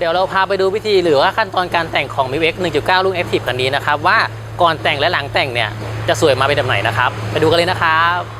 เดี๋ยวเราพาไปดูวิธีหรือว่าขั้นตอนการแต่งของ m i x 1.9 รุ่น Active คันนี้นะครับ ว่าก่อนแต่งและหลังแต่งเนี่ย จะสวยมาเป็นแบบไหนนะครับ ไปดูกันเลยนะครับ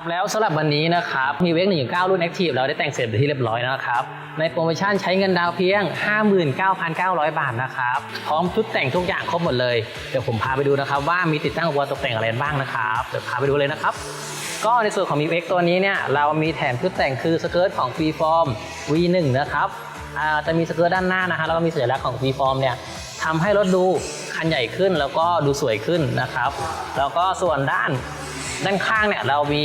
ครับแล้วสำหรับวันนี้นะครับมีเวก1.9รุ่น Active เราได้แต่งเสร็จเป็นที่เรียบร้อยแล้วนะครับในโปรโมชั่นใช้เงินดาวเพียง 59,900 บาทนะครับพร้อมชุดแต่งทุกอย่างครบหมดเลย เดี๋ยวผมพาไปดูนะครับว่ามีติดตั้งอุปกรณ์ตกแต่งอะไรบ้างนะครับเดี๋ยวพาไปดูเลยนะครับก็ในส่วนของ m i x ตัวนี้เนี่ยเรามีแถมชุดแต่งคือสเกิร์ตของ Freeform V1 นะครับอ่าจะมีสเกิร์ตด้านหน้านะฮะแล้วก็มีสัญลักษณ์ของ Freeform เนี่ยทำให้รถดูคันใหญ่ขึ้นแล้วก็ดูสวยขึ้นนะครับ แล้วก็ส่วนด้าน ด้านข้างเนี่ยเรามี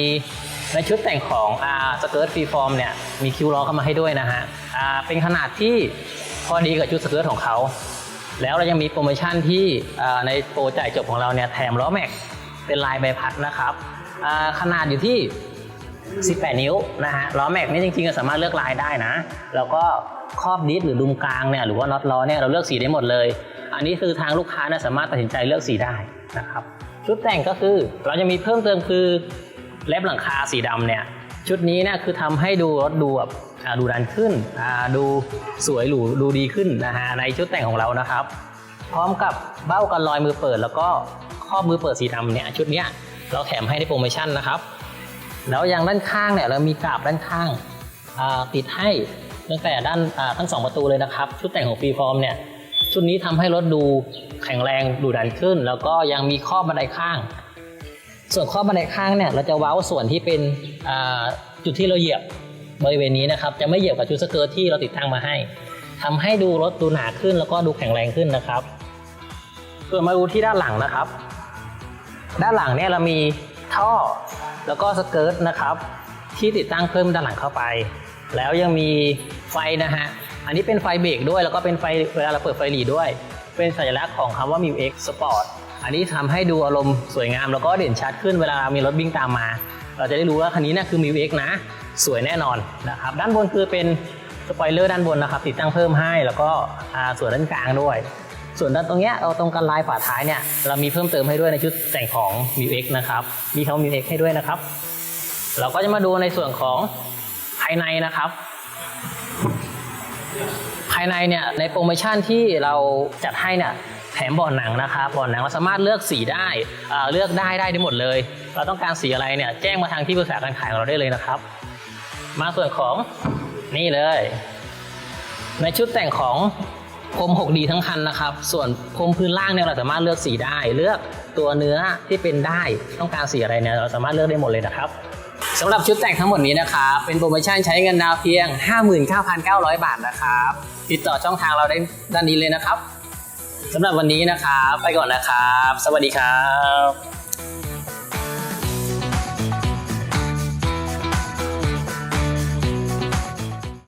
ในชุดแต่งของอ่าสเกิร์ตฟรีฟอร์มเนี่ยมีคิวล้อเข้ามาให้ด้วยนะฮะอ่าเป็นขนาดที่พอดีกับชุดสเกิร์ตของเขา แล้วเรายังมีโปรโมชั่นที่อ่าในโปรจ่ายจบของเราเนี่ยแถมล้อแม็กเป็นลายใบพัดนะครับอ่าขนาดอยู่ที่ 18 นิ้วนะฮะล้อแม็กนี่จริงๆก็สามารถเลือกลายได้นะ แล้วก็ครอบดิสหรือดุมกลางเนี่ยหรือว่าน็อตล้อเนี่ยเราเลือกสีได้หมดเลย อันนี้คือทางลูกค้านี่ยสามารถตัดสินใจเลือกสีได้นะครับ ชุดแต่งก็คือเราจะมีเพิ่มเติมคือเล็บหลังคาสีดำเนี่ยชุดนี้เนี่ยคือทำให้ดูรถดูแบบดูดันขึ้นดูสวยหรูดูดีขึ้นนะฮะในชุดแต่งของเรานะครับ พร้อมกับเบ้ากันรอยมือเปิด แล้วก็ครอบมือเปิดสีดำเนี่ยชุดเนี้ยเราแถมให้ในโปรโมชั่นนะครับ แล้วอย่างด้านข้างเนี่ยเรามีกราบด้านข้างติดให้ตั้งแต่ด้านทั้งสองประตูเลยนะครับ ชุดแต่งของฟรีฟอร์มเนี่ย ชุดนี้ทำให้รถดูแข็งแรงดูดันขึ้น แล้วก็ยังมีข้อบันไดข้าง ส่วนข้อบันไดข้างเนี่ยเราจะเว้าส่วนที่เป็นจุดที่เราเหยียบบริเวณนี้นะครับจะไม่เหยียบกับชุดสเกิร์ตที่เราติดตั้งมาให้ทำให้ดูรถดูหนาขึ้นแล้วก็ดูแข็งแรงขึ้นนะครับ ส่วนมาดูที่ด้านหลังนะครับ ด้านหลังเนี่ยเรามีท่อแล้วก็สเกิร์ตนะครับที่ติดตั้งเพิ่มด้านหลังเข้าไป แล้วยังมีไฟนะฮะ อันนี้เป็นไฟเบรกด้วย แล้วก็เป็นไฟเวลาเราเปิดไฟหลีด้วย เป็นสัญลักษณ์ของคำว่า m i X Sport อันนี้ทำให้ดูอารมณ์สวยงาม แล้วก็เด่นชัดขึ้นเวลามีรถวิ่งตามมา เราจะได้รู้ว่าคันนี้นะคือ m i X นะ สวยแน่นอนนะครับ ด้านบนคือเป็นสปอยเลอร์ด้านบนนะครับติดตั้งเพิ่มให้ แล้วก็ส่วนด้านกลางด้วย ส่วนด้านตรงเนี้ยเราตรงกันลายฝาท้ายเนี่ยเรามีเพิ่มเติมให้ด้วยในชุดแต่งของ m i X นะครับ มีคำว่า m i X ให้ด้วยนะครับ เราก็จะมาดูในส่วนของภายในนะครับ ภายในเนี่ยในโปรโมชั่นที่เราจัดให้เนี่ยแถมเบาะหนังนะครับเบาะหนังเราสามารถเลือกสีได้เลือกได้ได้ได้หมดเลย เราต้องการสีอะไรเนี่ยแจ้งมาทางที่ปรึกษาการขายของเราได้เลยนะครับ มาส่วนของนี่เลย ในชุดแต่งของพรม 6D ทั้งคันนะครับ ส่วนพรมพื้นล่างเนี่ยเราสามารถเลือกสีได้ เลือกตัวเนื้อที่เป็นได้ ต้องการสีอะไรเนี่ยเราสามารถเลือกได้หมดเลยนะครับ สำหรับชุดแต่งทั้งหมดนี้นะครับเป็นโปรโมชั่นใช้เงินดาวเพียง 59,900 บาทนะครับ ติดต่อช่องทางเราได้ด้านนี้เลยนะครับสำหรับวันนี้นะครับ ไปก่อนนะครับ สวัสดีครับ